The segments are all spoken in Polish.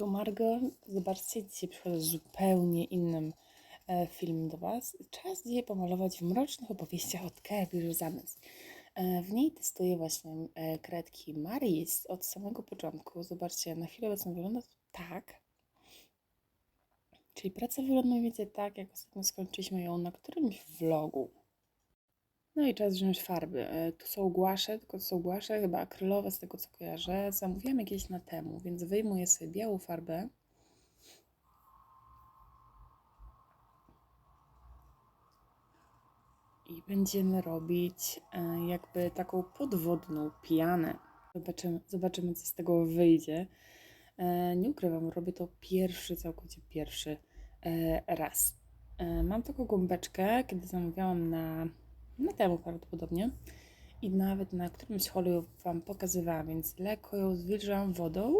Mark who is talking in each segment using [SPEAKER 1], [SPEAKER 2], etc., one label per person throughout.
[SPEAKER 1] Tu Margo, zobaczcie, dzisiaj przychodzę z zupełnie innym e, filmem do Was. Czas dzisiaj pomalować w mrocznych opowieściach od Kerry Zamys. E, w niej testuję właśnie e, kredki Maris od samego początku. Zobaczcie, na chwilę obecną wygląda to tak. Czyli praca wygląda mniej więcej tak, jak ostatnio skończyliśmy ją na którymś vlogu. No i czas wziąć farby. E, Tu są głasze, tylko to są głasze chyba akrylowe z tego co kojarzę. Zamówiłam jakieś na temu, więc wyjmuję sobie białą farbę. I będziemy robić e, jakby taką podwodną pianę. Zobaczymy, zobaczymy co z tego wyjdzie. E, Nie ukrywam, robię to pierwszy, całkowicie pierwszy raz. Mam taką gąbeczkę, kiedy zamawiałam na na temu prawdopodobnie. I nawet na którymś holu Wam pokazywałam, więc lekko ją zwilżam wodą.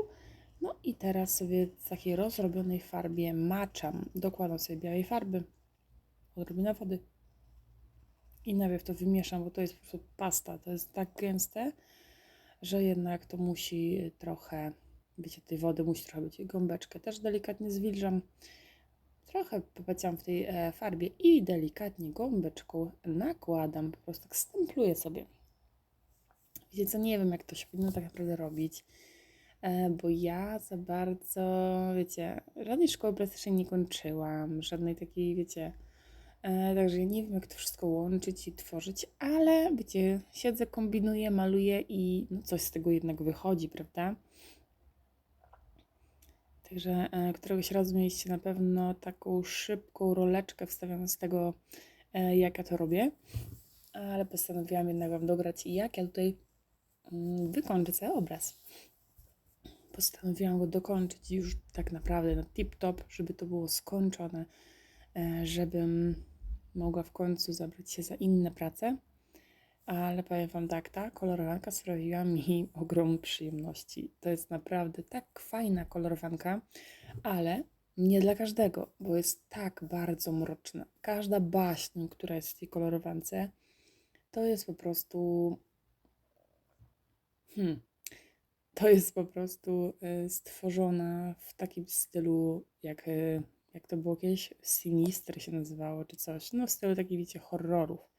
[SPEAKER 1] No i teraz sobie w takiej rozrobionej farbie maczam. Dokładam sobie białej farby, odrobinę wody. I najpierw to wymieszam, bo to jest po prostu pasta. To jest tak gęste, że jednak to musi trochę, wiecie, tej wody musi trochę być. Gąbeczkę też delikatnie zwilżam. Trochę popaciłam w tej e, farbie i delikatnie gąbeczką nakładam, po prostu tak stempluję sobie. Wiecie co, nie wiem jak to się powinno tak naprawdę robić, e, bo ja za bardzo, wiecie, żadnej szkoły plastycznej nie kończyłam, żadnej takiej, wiecie, e, także ja nie wiem jak to wszystko łączyć i tworzyć, ale wiecie, siedzę, kombinuję, maluję i no coś z tego jednak wychodzi, prawda? Także e, któregoś razu mieliście na pewno taką szybką roleczkę wstawioną z tego, e, jak ja to robię. Ale postanowiłam jednak Wam dograć, jak ja tutaj mm, wykończę cały obraz. Postanowiłam go dokończyć już tak naprawdę na tip-top, żeby to było skończone, e, żebym mogła w końcu zabrać się za inne prace. Ale powiem Wam tak, ta kolorowanka sprawiła mi ogrom przyjemności. To jest naprawdę tak fajna kolorowanka, ale nie dla każdego, bo jest tak bardzo mroczna. Każda baśń, która jest w tej kolorowance, to jest po prostu. Hmm. To jest po prostu y, stworzona w takim stylu, jak, y, jak to było kiedyś, Sinister się nazywało, czy coś. No, w stylu takich, wiecie, horrorów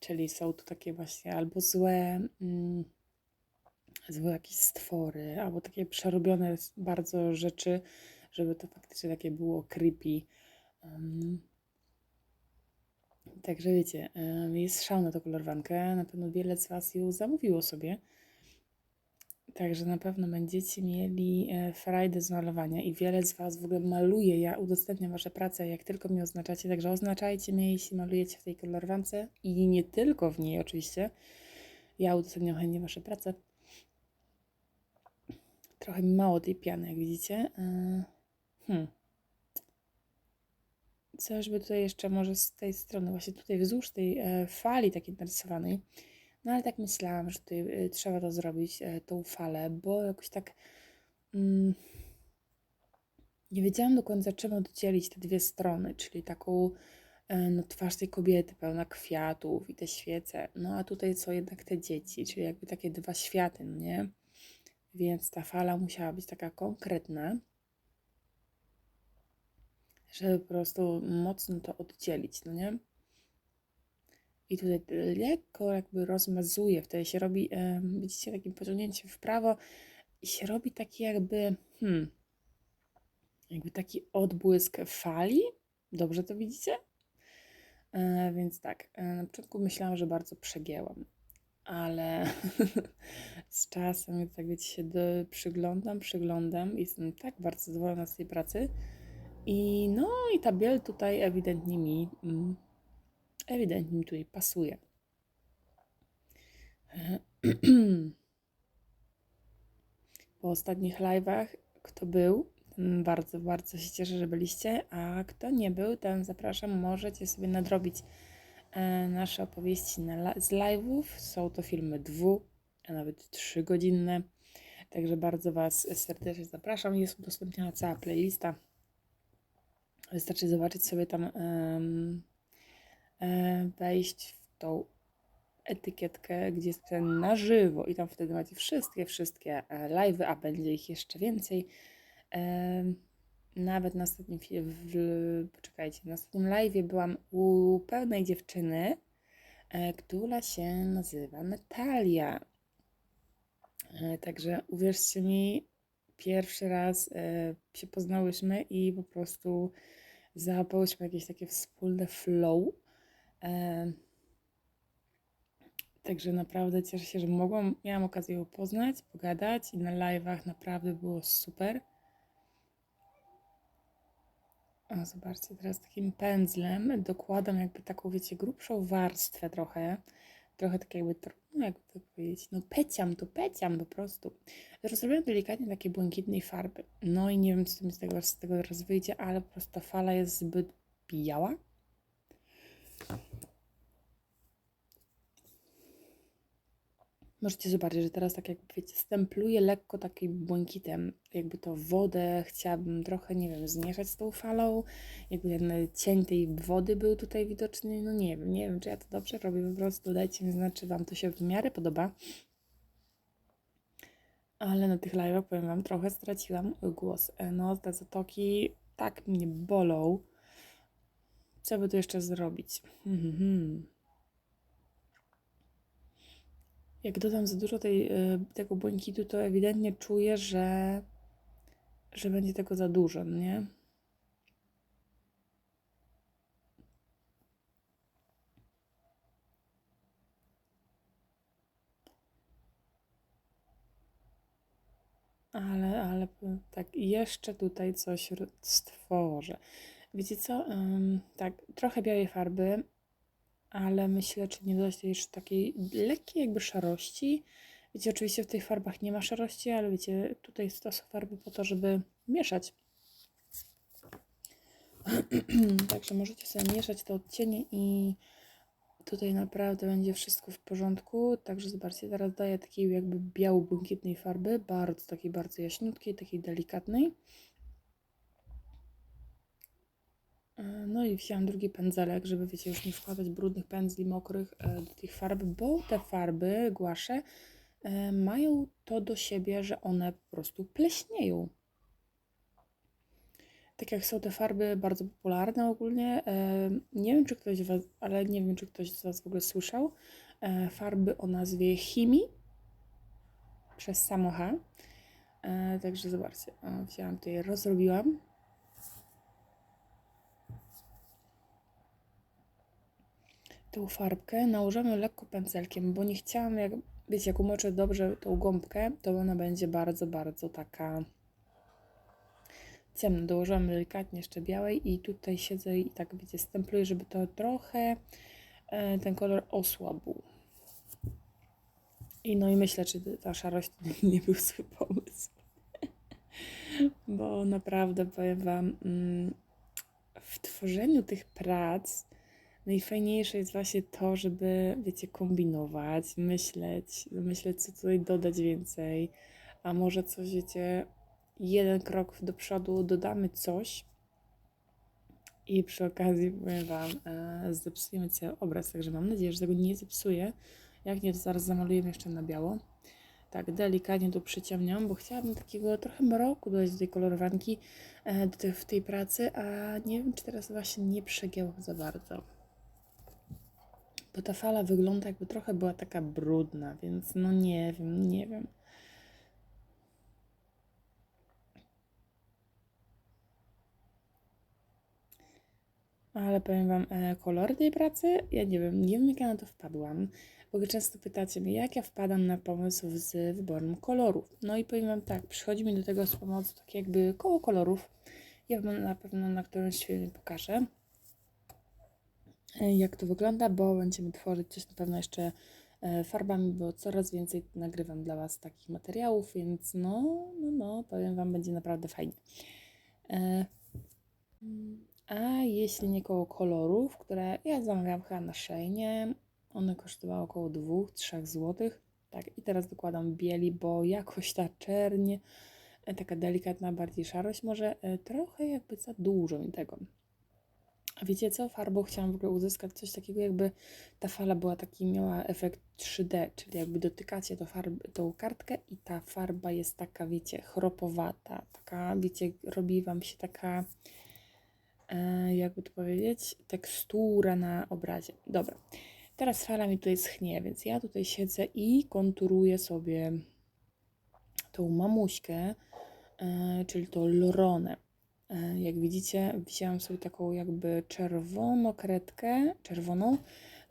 [SPEAKER 1] czyli są to takie właśnie albo złe, mm, złe jakieś stwory, albo takie przerobione bardzo rzeczy, żeby to faktycznie takie było creepy. Um, także wiecie, jest szał na tą kolorowankę, na pewno wiele z Was ją zamówiło sobie. Także na pewno będziecie mieli e, frajdę z malowania i wiele z Was w ogóle maluje. Ja udostępniam Wasze prace, jak tylko mnie oznaczacie, także oznaczajcie mnie, jeśli malujecie w tej kolorowance i nie tylko w niej oczywiście. Ja udostępniam chętnie Wasze prace. Trochę mi mało tej piany, jak widzicie. E, hmm. Coś by tutaj jeszcze może z tej strony, właśnie tutaj wzdłuż tej e, fali takiej narysowanej, no ale tak myślałam, że tutaj y, trzeba to zrobić, e, tą falę, bo jakoś tak mm, nie wiedziałam do końca, czym oddzielić te dwie strony, czyli taką e, no, twarz tej kobiety pełna kwiatów i te świece, no a tutaj są jednak te dzieci, czyli jakby takie dwa światy, no nie? Więc ta fala musiała być taka konkretna, żeby po prostu mocno to oddzielić, no nie? I tutaj lekko jakby rozmazuje, wtedy się robi, e, widzicie, takim pociągnięciem w prawo i się robi taki jakby, hmm, jakby taki odbłysk fali. Dobrze to widzicie? E, więc tak, e, na początku myślałam, że bardzo przegięłam, ale z czasem, tak wiecie, się do, przyglądam, przyglądam jestem tak bardzo zadowolona z tej pracy. I no i ta biel tutaj ewidentnie mi, mm, ewidentnie mi tutaj pasuje. Po ostatnich live'ach, kto był, bardzo, bardzo się cieszę, że byliście, a kto nie był, ten zapraszam, możecie sobie nadrobić e, nasze opowieści na, z live'ów. Są to filmy dwu, a nawet trzygodzinne. Także bardzo Was serdecznie zapraszam. Jest udostępniona cała playlista. Wystarczy zobaczyć sobie tam, um, wejść w tą etykietkę, gdzie jest ten na żywo i tam wtedy macie wszystkie, wszystkie live'y, a będzie ich jeszcze więcej. Nawet na ostatnim poczekajcie, na ostatnim live byłam u pewnej dziewczyny, e, która się nazywa Natalia. E, Także uwierzcie mi, pierwszy raz e, się poznałyśmy i po prostu załapałyśmy jakieś takie wspólne flow. Także naprawdę cieszę się, że mogłam, miałam okazję ją poznać, pogadać i na live'ach naprawdę było super. O, zobaczcie, teraz takim pędzlem dokładam jakby taką, wiecie, grubszą warstwę trochę. Trochę tak jakby, no jakby to powiedzieć, no peciam, to peciam po prostu. Rozrobiłam delikatnie takiej błękitnej farby. No i nie wiem, co mi z tego, z tego teraz wyjdzie, ale po prostu ta fala jest zbyt biała. Możecie zobaczyć, że teraz tak jakby, wiecie, stempluję lekko takim błękitem, jakby to wodę chciałabym trochę, nie wiem, zmieszać z tą falą, jakby ten cień tej wody był tutaj widoczny, no nie wiem, nie wiem, czy ja to dobrze robię, po prostu dajcie mi znać, czy Wam to się w miarę podoba. Ale na tych live'ach, powiem Wam, trochę straciłam głos. E, No, te zatoki tak mnie bolą. Co by tu jeszcze zrobić? Hmm, hmm. Jak dodam za dużo tej, y, tego błękitu, to ewidentnie czuję, że, że będzie tego za dużo, no nie? Ale, ale p- tak, jeszcze tutaj coś stworzę. Wiecie co? Tak, trochę białej farby, ale myślę, czy nie dodać jeszcze takiej lekkiej jakby szarości. Wiecie, oczywiście w tych farbach nie ma szarości, ale wiecie, tutaj to są farby po to, żeby mieszać. Także możecie sobie mieszać te odcienie i tutaj naprawdę będzie wszystko w porządku. Także zobaczcie, teraz daję takiej jakby biało-błękitnej farby, bardzo takiej bardzo jaśniutkiej, takiej delikatnej. E, No i wzięłam drugi pędzelek, żeby wiecie, już nie wkładać brudnych pędzli mokrych e, do tych farb, bo te farby, głasze, e, mają to do siebie, że one po prostu pleśnieją. Tak jak są te farby bardzo popularne ogólnie, e, nie wiem czy ktoś was, ale nie wiem czy ktoś z was w ogóle słyszał, farby o nazwie Chimi przez samo Także zobaczcie, wzięłam tutaj, rozrobiłam. Tą farbkę nałożymy lekko pędzelkiem, bo nie chciałam, jak wiecie, jak umoczę dobrze tą gąbkę, to ona będzie bardzo, bardzo taka ciemna. Dołożyłam delikatnie jeszcze białej i tutaj siedzę i tak, wiecie, stempluję, żeby to trochę e, ten kolor osłabł. I no i myślę, czy ta szarość nie był zły pomysł. Bo naprawdę powiem Wam, mm, w tworzeniu tych prac najfajniejsze jest właśnie to, żeby, wiecie, kombinować, myśleć, myśleć, co tutaj dodać więcej, a może coś, wiecie, jeden krok do przodu, dodamy coś i przy okazji, powiem Wam, e, zepsujemy cały obraz, także mam nadzieję, że tego nie zepsuję. Jak nie, to zaraz zamalujemy jeszcze na biało. Tak, delikatnie tu przyciemniam, bo chciałabym takiego trochę mroku dodać do tej kolorowanki e, do tej, w tej pracy, a nie wiem, czy teraz właśnie nie przegięłam za bardzo. Bo ta fala wygląda jakby trochę była taka brudna, więc no nie wiem, nie wiem. Ale powiem Wam, e, kolory tej pracy, ja nie wiem, nie wiem jak ja na to wpadłam, bo często pytacie mnie, jak ja wpadam na pomysł z wyborem kolorów. No i powiem Wam tak, przychodzi mi do tego z pomocą tak jakby koło kolorów. Ja na pewno na którymś filmie pokażę, jak to wygląda, bo będziemy tworzyć coś na pewno jeszcze e, farbami, bo coraz więcej nagrywam dla Was takich materiałów, więc no, no, no, powiem Wam, będzie naprawdę fajnie. E, A jeśli nie koło kolorów, które ja zamawiałam chyba na Sheinie, one kosztowały około 2-3 zł. Tak, i teraz dokładam bieli, bo jakoś ta czerń, e, taka delikatna, bardziej szarość, może e, trochę jakby za dużo mi tego. A wiecie co? Farbą chciałam w ogóle uzyskać coś takiego, jakby ta fala była taki, miała efekt 3D, czyli jakby dotykacie to farb, tą kartkę i ta farba jest taka, wiecie, chropowata, taka, wiecie, robi Wam się taka, e, jakby to powiedzieć, tekstura na obrazie. Dobra, teraz fala mi tutaj schnie, więc ja tutaj siedzę i konturuję sobie tą mamuśkę, e, czyli to loronę. E, jak widzicie, wzięłam sobie taką jakby czerwoną kredkę, czerwoną,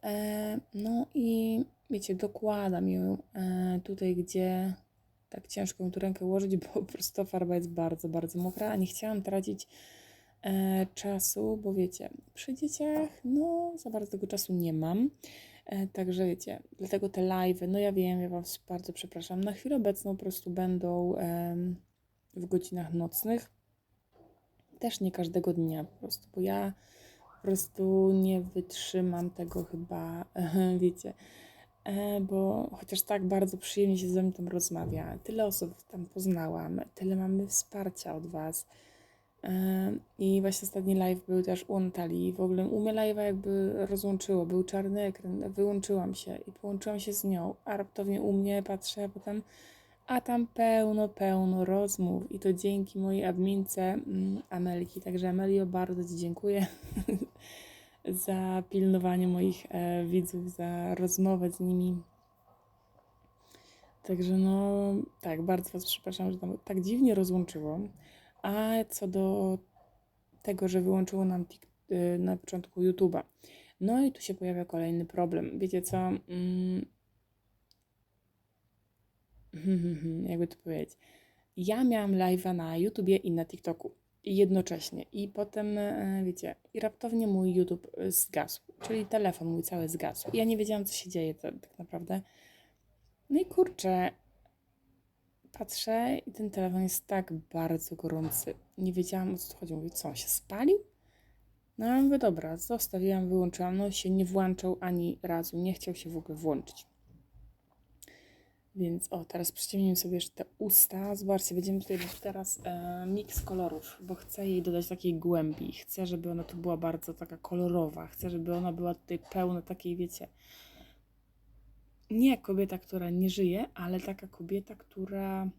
[SPEAKER 1] e, no i wiecie, dokładam ją e, tutaj, gdzie tak ciężko ją tu rękę ułożyć, bo po prostu farba jest bardzo, bardzo mokra, a nie chciałam tracić czasu, bo wiecie, przy dzieciach, no za bardzo tego czasu nie mam. Także wiecie, dlatego te live, no ja wiem, ja Was bardzo przepraszam. Na chwilę obecną po prostu będą w godzinach nocnych też nie każdego dnia po prostu, bo ja po prostu nie wytrzymam tego chyba, wiecie, e, bo chociaż tak bardzo przyjemnie się ze mną tam rozmawia, tyle osób tam poznałam, tyle mamy wsparcia od Was. E, I właśnie ostatni live był też u Natalii. W ogóle u mnie live'a jakby rozłączyło. Był czarny ekran, wyłączyłam się i połączyłam się z nią. A raptownie u mnie patrzę, a potem a tam pełno, pełno rozmów i to dzięki mojej admince mm, Amelki. Także Amelio, bardzo Ci dziękuję za pilnowanie moich e, widzów, za rozmowę z nimi. Także no, tak, bardzo Was przepraszam, że tam tak dziwnie rozłączyło. A co do tego, że wyłączyło nam y, na początku YouTube'a. No i tu się pojawia kolejny problem. Wiecie co? Mm, jakby to powiedzieć. Ja miałam live'a na YouTubie i na TikToku jednocześnie i potem, e, wiecie, i raptownie mój YouTube e, zgasł, czyli telefon mój cały zgasł. Ja nie wiedziałam, co się dzieje tak, tak naprawdę. No i kurczę, patrzę i ten telefon jest tak bardzo gorący. Nie wiedziałam, o co chodzi. Mówię, co, on się spalił? No ja mówię, dobra, zostawiłam, wyłączyłam. No się nie włączał ani razu, nie chciał się w ogóle włączyć. Więc o, teraz przyciemnimy sobie jeszcze te usta. Zobaczcie, będziemy tutaj robić teraz e, miks kolorów, bo chcę jej dodać takiej głębi. Chcę, żeby ona tu była bardzo taka kolorowa. Chcę, żeby ona była tutaj pełna takiej, wiecie, nie kobieta, która nie żyje, ale taka kobieta, która.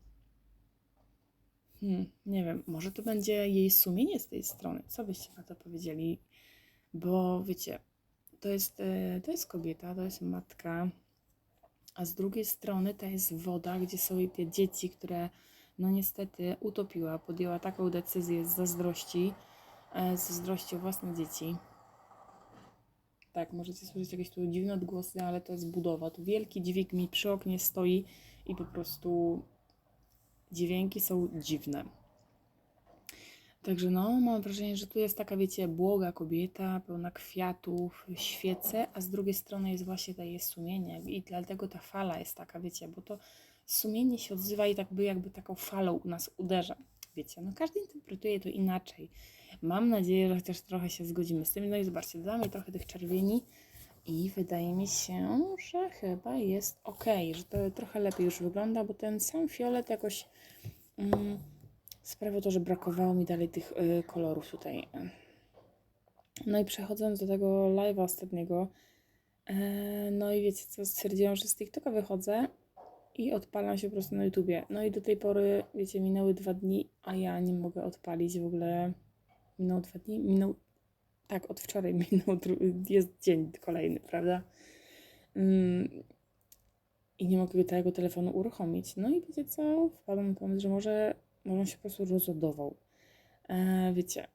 [SPEAKER 1] Hmm, nie wiem, może to będzie jej sumienie z tej strony. Co byście na to powiedzieli? Bo wiecie, to jest, e, to jest kobieta, to jest matka, a z drugiej strony to jest woda, gdzie są te dzieci, które no niestety utopiła, podjęła taką decyzję z zazdrości, e, z zazdrości o własne dzieci. Tak, możecie słyszeć jakieś tu dziwne odgłosy, ale to jest budowa. Tu wielki dźwig mi przy oknie stoi i po prostu dźwięki są dziwne. Także no, mam wrażenie, że tu jest taka, wiecie, błoga kobieta, pełna kwiatów, świece, a z drugiej strony jest właśnie to jej sumienie i dlatego ta fala jest taka, wiecie, bo to sumienie się odzywa i tak by jakby taką falą u nas uderza. Wiecie, no każdy interpretuje to inaczej. Mam nadzieję, że chociaż trochę się zgodzimy z tym. No i zobaczcie, dodamy trochę tych czerwieni i wydaje mi się, że chyba jest ok, że to trochę lepiej już wygląda, bo ten sam fiolet jakoś... Mm, sprawia to, że brakowało mi dalej tych y, kolorów tutaj. No i przechodząc do tego live'a ostatniego, e, no i wiecie co, stwierdziłam, że z TikToka wychodzę i odpalam się po prostu na YouTubie. No i do tej pory, wiecie, minęły dwa dni, a ja nie mogę odpalić w ogóle. Minął dwa dni? Minął. Tak, od wczoraj minął, jest dzień kolejny, prawda? Mm. I nie mogę tego telefonu uruchomić. No i wiecie co? Wpadłam na pomysł, że może może on się po prostu rozładował. E, wiecie.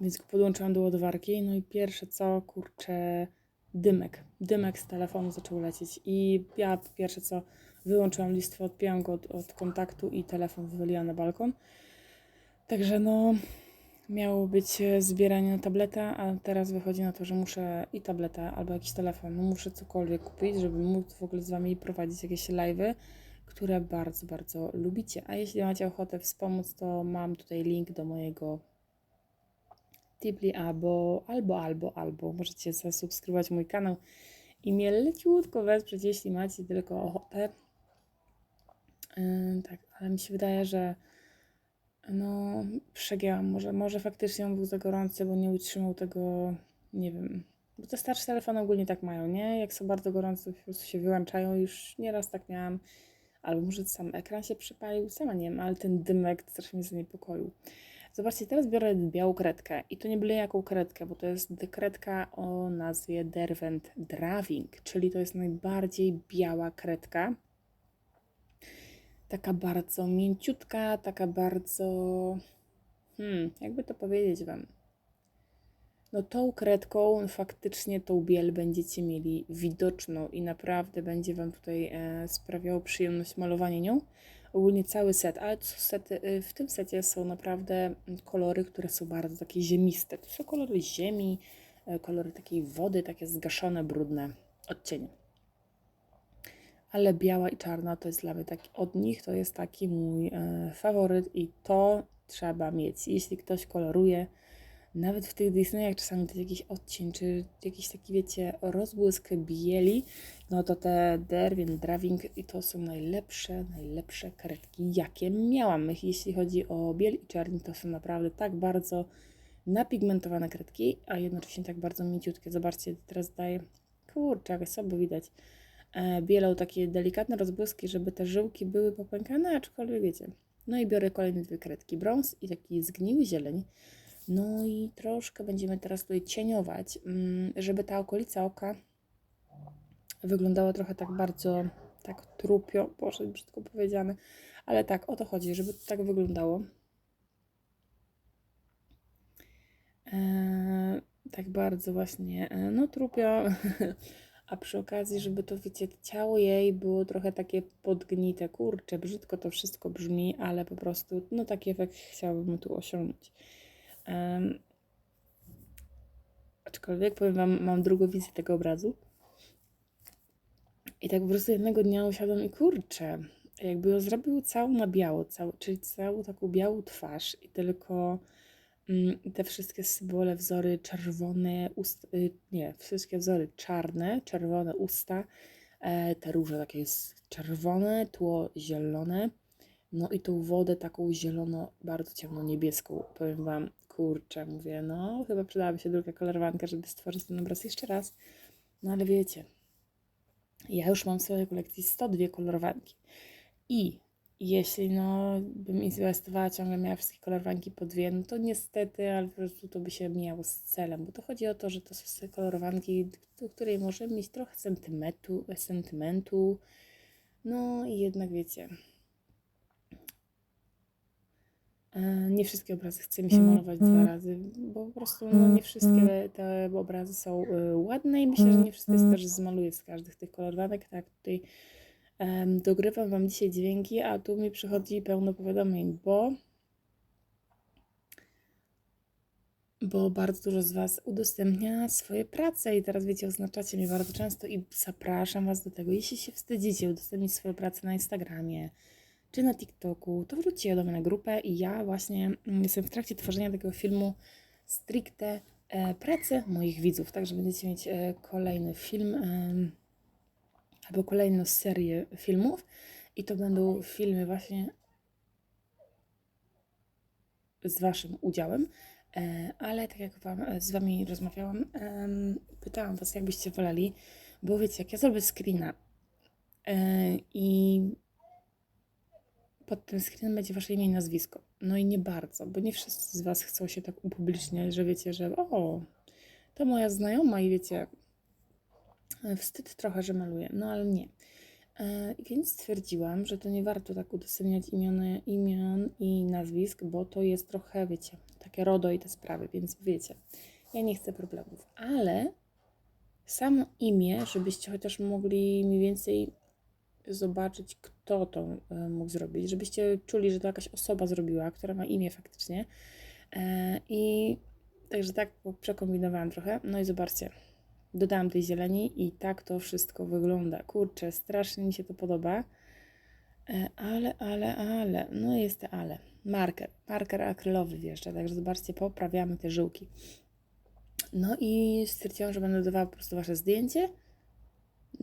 [SPEAKER 1] Więc podłączyłam do ładowarki, no i pierwsze co, kurczę, dymek. Dymek z telefonu zaczął lecieć i ja pierwsze co, wyłączyłam listwę, odpięłam go od, od kontaktu i telefon wywaliłam na balkon. Także no, miało być zbieranie na tabletę, a teraz wychodzi na to, że muszę i tabletę albo jakiś telefon, no muszę cokolwiek kupić, żeby móc w ogóle z Wami prowadzić jakieś live'y które bardzo, bardzo lubicie. A jeśli macie ochotę wspomóc, to mam tutaj link do mojego Tipli albo, albo, albo, albo. Możecie zasubskrybować mój kanał i mnie leciutko wesprzeć, jeśli macie tylko ochotę. Yy, tak, ale mi się wydaje, że no, przegięłam. Może, może faktycznie on był za gorący, bo nie utrzymał tego, nie wiem. Bo te starsze telefony ogólnie tak mają, nie? Jak są bardzo gorące, po prostu się wyłączają. Już nieraz tak miałam. Albo może sam ekran się przypalił, sama nie wiem, ale ten dymek strasznie mnie zaniepokoił. Zobaczcie, teraz biorę białą kredkę i to nie byle jaką kredkę, bo to jest kredka o nazwie Derwent Draving, czyli to jest najbardziej biała kredka. Taka bardzo mięciutka, taka bardzo. Hmm, jakby to powiedzieć Wam. No tą kredką faktycznie tą biel będziecie mieli widoczną i naprawdę będzie Wam tutaj e, sprawiało przyjemność malowanie nią. Ogólnie cały set, ale sety, e, w tym secie są naprawdę kolory, które są bardzo takie ziemiste. To są kolory ziemi, e, kolory takiej wody, takie zgaszone, brudne odcienie. Ale biała i czarna to jest dla mnie taki od nich, to jest taki mój faworyt i to trzeba mieć. Jeśli ktoś koloruje, nawet w tych Disneyach czasami to jest jakiś odcień, czy jakiś taki, wiecie, rozbłysk bieli, no to te Derwin, Draving i to są najlepsze, najlepsze karetki, jakie miałam. Jeśli chodzi o biel i czerni, to są naprawdę tak bardzo napigmentowane kredki, a jednocześnie tak bardzo mięciutkie. Zobaczcie, teraz daję, kurczę, jak sobie widać, e, bielą takie delikatne rozbłyski, żeby te żyłki były popękane, aczkolwiek wiecie. No i biorę kolejne dwie kredki, brąz i taki zgniły zieleń. No i troszkę będziemy teraz tutaj cieniować, mm, żeby ta okolica oka wyglądała trochę tak bardzo, tak trupio, Boże, brzydko powiedziane, ale tak, o to chodzi, żeby to tak wyglądało. Eee, tak bardzo właśnie, e, no trupio, a przy okazji, żeby to, wiecie, ciało jej było trochę takie podgnite, kurcze, brzydko to wszystko brzmi, ale po prostu, no taki efekt chciałabym tu osiągnąć. Aczkolwiek powiem Wam, mam drugą wizję tego obrazu. I tak po prostu jednego dnia usiadłam i kurczę, jakby ją zrobił całą na biało, całą, czyli całą taką białą twarz i tylko mm, te wszystkie symbole, wzory czerwone, ust, y, nie, wszystkie wzory czarne, czerwone usta, e, te róże takie jest czerwone, tło zielone, no i tą wodę taką zielono, bardzo ciemno-niebieską, powiem Wam, kurczę, mówię, no chyba przydałaby się druga kolorowanka, żeby stworzyć ten obraz jeszcze raz. No ale wiecie, ja już mam w swojej kolekcji 102 kolorowanki. I jeśli no, bym inwestowała ciągle miała wszystkie kolorowanki po dwie, no to niestety, ale po prostu to by się mijało z celem, bo to chodzi o to, że to są kolorowanki, do której możemy mieć trochę sentymentu, sentymentu. No i jednak wiecie, E, nie wszystkie obrazy chce mi się mm, malować dwa mm. razy, bo po prostu no, nie wszystkie te obrazy są e, ładne i myślę, że nie wszystkie też zmaluję z każdych tych kolorowanek. Tak, tutaj um, dogrywam Wam dzisiaj dźwięki, a tu mi przychodzi pełno powiadomień, bo bo bardzo dużo z Was udostępnia swoje prace i teraz wiecie, oznaczacie mnie bardzo często i zapraszam Was do tego. Jeśli się wstydzicie udostępnić swoje prace na Instagramie, czy na TikToku, to wróćcie do mnie na grupę i ja właśnie mm, jestem w trakcie tworzenia tego filmu stricte e, pracy moich widzów, także będziecie mieć e, kolejny film albo kolejną serię filmów i to będą filmy właśnie z Waszym udziałem. E, ale tak jak wam, z Wami rozmawiałam, pytałam Was, jak byście woleli, bo wiecie, jak ja zrobię screena i pod tym screenem będzie wasze imię i nazwisko. No i nie bardzo, bo nie wszyscy z was chcą się tak upubliczniać, że wiecie, że o, to moja znajoma i wiecie, wstyd trochę, że maluję. No ale nie. E, więc stwierdziłam, że to nie warto tak udostępniać imion i nazwisk, bo to jest trochę, wiecie, takie RODO i te sprawy, więc wiecie, ja nie chcę problemów, ale samo imię, żebyście chociaż mogli mniej więcej zobaczyć, kto to e, mógł zrobić, żebyście czuli, że to jakaś osoba zrobiła, która ma imię faktycznie. E, I także tak przekombinowałam trochę. No i zobaczcie, dodałam tej zieleni i tak to wszystko wygląda. Kurczę, strasznie mi się to podoba. E, ale, ale, ale, no jest to ale. Marker, marker akrylowy wjeżdża, także zobaczcie, poprawiamy te żyłki. No i stwierdziłam, że będę dodawała po prostu Wasze zdjęcie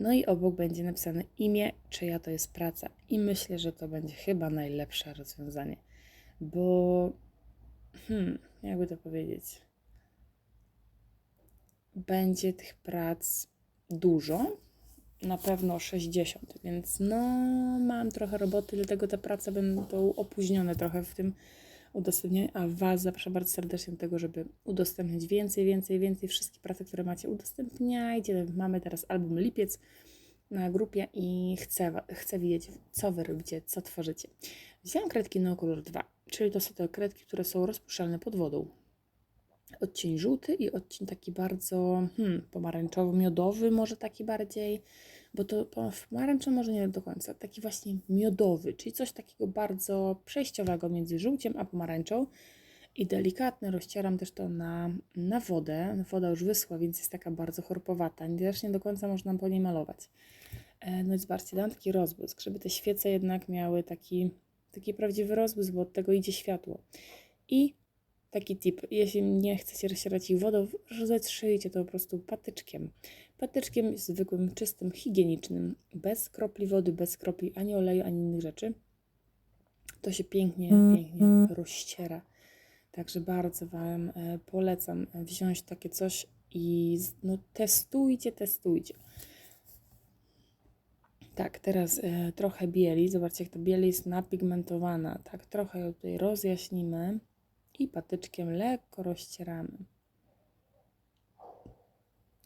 [SPEAKER 1] no i obok będzie napisane imię, czyja to jest praca. I myślę, że to będzie chyba najlepsze rozwiązanie. bo hmm, jakby to powiedzieć, będzie tych prac dużo, na pewno 60, więc no mam trochę roboty, dlatego te prace będą opóźnione trochę w tym udostępnianiu, a Was zapraszam bardzo serdecznie do tego, żeby udostępniać więcej, więcej, więcej wszystkie prace, które macie, udostępniajcie. Mamy teraz album Lipiec na grupie i chcę, chcę widzieć, co Wy robicie, co tworzycie. Wziąłem kredki Neocolor 2, czyli to są te kredki, które są rozpuszczalne pod wodą. Odcień żółty i odcień taki bardzo hmm, pomarańczowo-miodowy, może taki bardziej, bo to pomarańczowy może nie do końca, taki właśnie miodowy, czyli coś takiego bardzo przejściowego między żółciem a pomarańczą. I delikatnie rozcieram też to na, na wodę. Woda już wyschła, więc jest taka bardzo chorpowata. Też nie do końca można po niej malować. E, No i zobaczcie, dam taki rozbłysk, żeby te świece jednak miały taki, taki prawdziwy rozbłysk, bo od tego idzie światło. I taki tip, jeśli nie chcecie rozcierać ich wodą, zetrzyjcie to po prostu patyczkiem. Patyczkiem zwykłym, czystym, higienicznym, bez kropli wody, bez kropli ani oleju, ani innych rzeczy. To się pięknie, pięknie rozciera. Także bardzo Wam e, polecam wziąć takie coś i no, testujcie, testujcie. Tak, teraz e, trochę bieli. Zobaczcie, jak ta biel jest napigmentowana. Tak, trochę ją tutaj rozjaśnimy i patyczkiem lekko rozcieramy.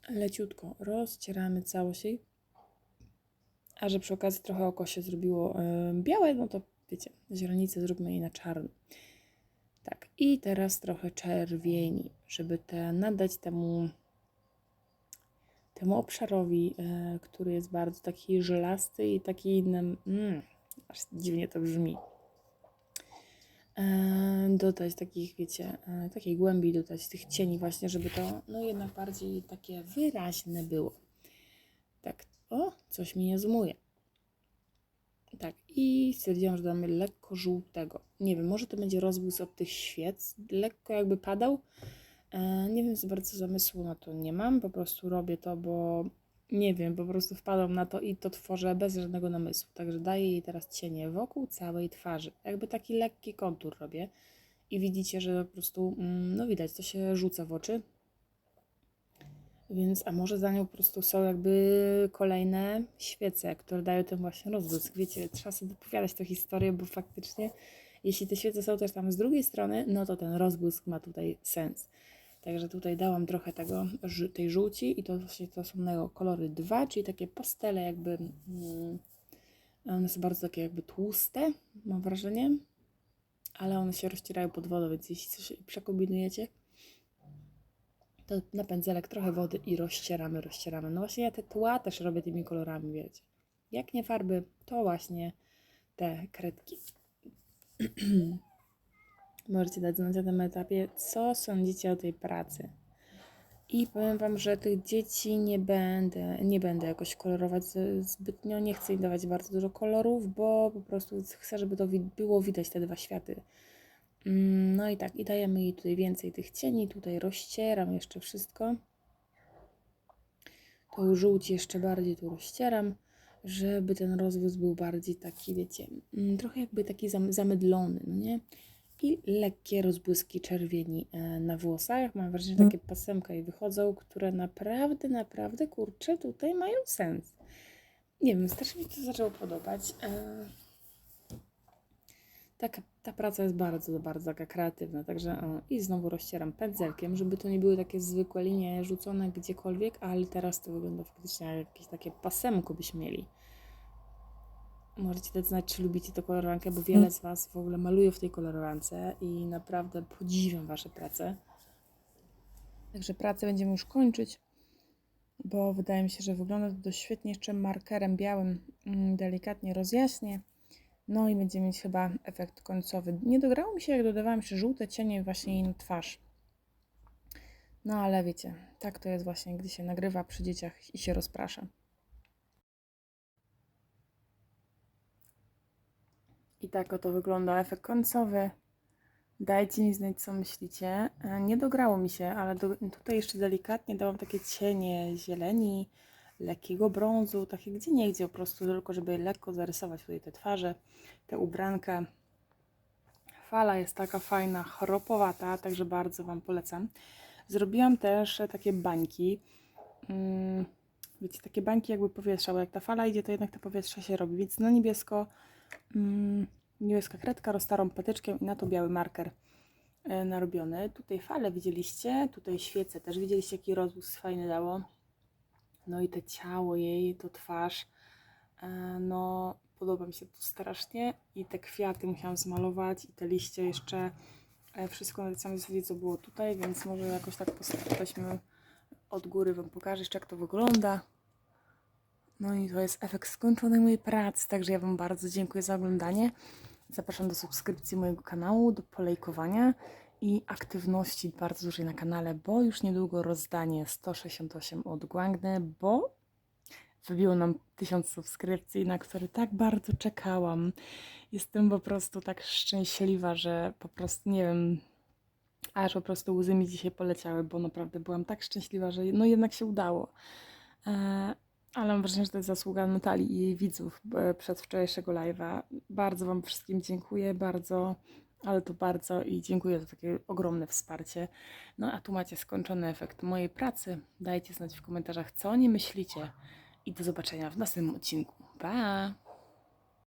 [SPEAKER 1] Leciutko rozcieramy całość jej. A że przy okazji trochę oko się zrobiło e, białe, no to wiecie, źrenicę zróbmy jej na czarno. Tak, i teraz trochę czerwieni, żeby te nadać temu, temu obszarowi, e, który jest bardzo taki żelasty i taki. Mm, aż dziwnie to brzmi. Dodać takich, wiecie, e, takiej głębi, dodać tych cieni, właśnie, żeby to no jednak bardziej takie wyraźne było. Tak, o, coś mi nie zmuje. Tak, i stwierdziłam, że damy lekko żółtego. Nie wiem, może to będzie rozbłysk od tych świec, lekko jakby padał. E, nie wiem, za bardzo zamysłu na to nie mam, po prostu robię to, bo nie wiem, po prostu wpadam na to i to tworzę bez żadnego namysłu. Także daję jej teraz cienie wokół całej twarzy. Jakby taki lekki kontur robię. I widzicie, że po prostu, mm, no widać, to się rzuca w oczy. Więc, a może za nią po prostu są jakby kolejne świece, które dają ten właśnie rozbłysk. Wiecie, trzeba sobie dopowiadać tę historię, bo faktycznie, jeśli te świece są też tam z drugiej strony, no to ten rozbłysk ma tutaj sens. Także tutaj dałam trochę tego, tej żółci i to właśnie to są kolory 2, czyli takie pastele jakby, mm, one są bardzo takie jakby tłuste, mam wrażenie, ale one się rozcierają pod wodą, więc jeśli coś przekombinujecie, to na pędzelek trochę wody i rozcieramy, rozcieramy. No właśnie ja te tła też robię tymi kolorami, wiecie. Jak nie farby, to właśnie te kredki. Możecie dać znać na tym etapie, co sądzicie o tej pracy. I powiem Wam, że tych dzieci nie będę, nie będę jakoś kolorować zbytnio, nie chcę im dawać bardzo dużo kolorów, bo po prostu chcę, żeby to było widać te dwa światy. Mm, No i tak, i dajemy jej tutaj więcej tych cieni, tutaj rozcieram jeszcze wszystko. Tą żółć jeszcze bardziej tu rozcieram, żeby ten rozwóz był bardziej taki, wiecie, mm, trochę jakby taki zam- zamydlony, no nie? I lekkie rozbłyski czerwieni e, na włosach. Mam wrażenie, że takie pasemka i wychodzą, które naprawdę, naprawdę, kurczę, tutaj mają sens. Nie wiem, strasznie mi to zaczęło podobać. E, Taka, ta praca jest bardzo, bardzo taka kreatywna, także o, i znowu rozcieram pędzelkiem, żeby to nie były takie zwykłe linie rzucone gdziekolwiek, ale teraz to wygląda faktycznie jak jakieś takie pasemko byśmy mieli. Możecie dać znać, czy lubicie tę kolorowankę, bo wiele z Was w ogóle maluje w tej kolorowance i naprawdę podziwiam Wasze prace. Także pracę będziemy już kończyć, bo wydaje mi się, że wygląda to dość świetnie. Jeszcze markerem białym mm, delikatnie rozjaśnię. No i będziemy mieć chyba efekt końcowy. Nie dograło mi się, jak dodawałam jeszcze żółte cienie właśnie na twarz. No ale wiecie, tak to jest właśnie, gdy się nagrywa przy dzieciach i się rozprasza. I tak oto wygląda efekt końcowy. Dajcie mi znać, co myślicie. E, Nie dograło mi się, ale do, tutaj jeszcze delikatnie dałam takie cienie zieleni, lekkiego brązu, takie gdzie nie gdzie po prostu, tylko żeby lekko zarysować tutaj te twarze, te ubranka. Fala jest taka fajna, chropowata, także bardzo Wam polecam. Zrobiłam też takie bańki. Mm, Wiecie, takie bańki jakby powietrza, bo jak ta fala idzie, to jednak to powietrze się robi. Więc na niebiesko niebieska kredka roztarą patyczkiem i na to biały marker e, narobiony. Tutaj fale widzieliście, tutaj świece też widzieliście, jaki rozbłysk fajny dało. No i te ciało jej, to twarz, e, no podoba mi się to strasznie i te kwiaty musiałam zmalować i te liście jeszcze, e, wszystko na tej samej zasadzie, co było tutaj, więc może jakoś tak postawiśmy od góry Wam pokażę jeszcze, jak to wygląda. No i to jest efekt skończonej mojej pracy, także ja Wam bardzo dziękuję za oglądanie. Zapraszam do subskrypcji mojego kanału, do polejkowania i aktywności bardzo dużej na kanale, bo już niedługo rozdanie 168 od Guangny, bo wybiło nam 1000 subskrypcji, na które tak bardzo czekałam. Jestem po prostu tak szczęśliwa, że po prostu nie wiem, aż po prostu łzy mi dzisiaj poleciały, bo naprawdę byłam tak szczęśliwa, że no jednak się udało. E, ale mam wrażenie, że to jest zasługa Natalii i jej widzów e, przed wczorajszego live'a. Bardzo Wam wszystkim dziękuję, bardzo, ale to bardzo i dziękuję za takie ogromne wsparcie. No a tu macie skończony efekt mojej pracy. Dajcie znać w komentarzach, co o nie myślicie i do zobaczenia w następnym odcinku. Pa!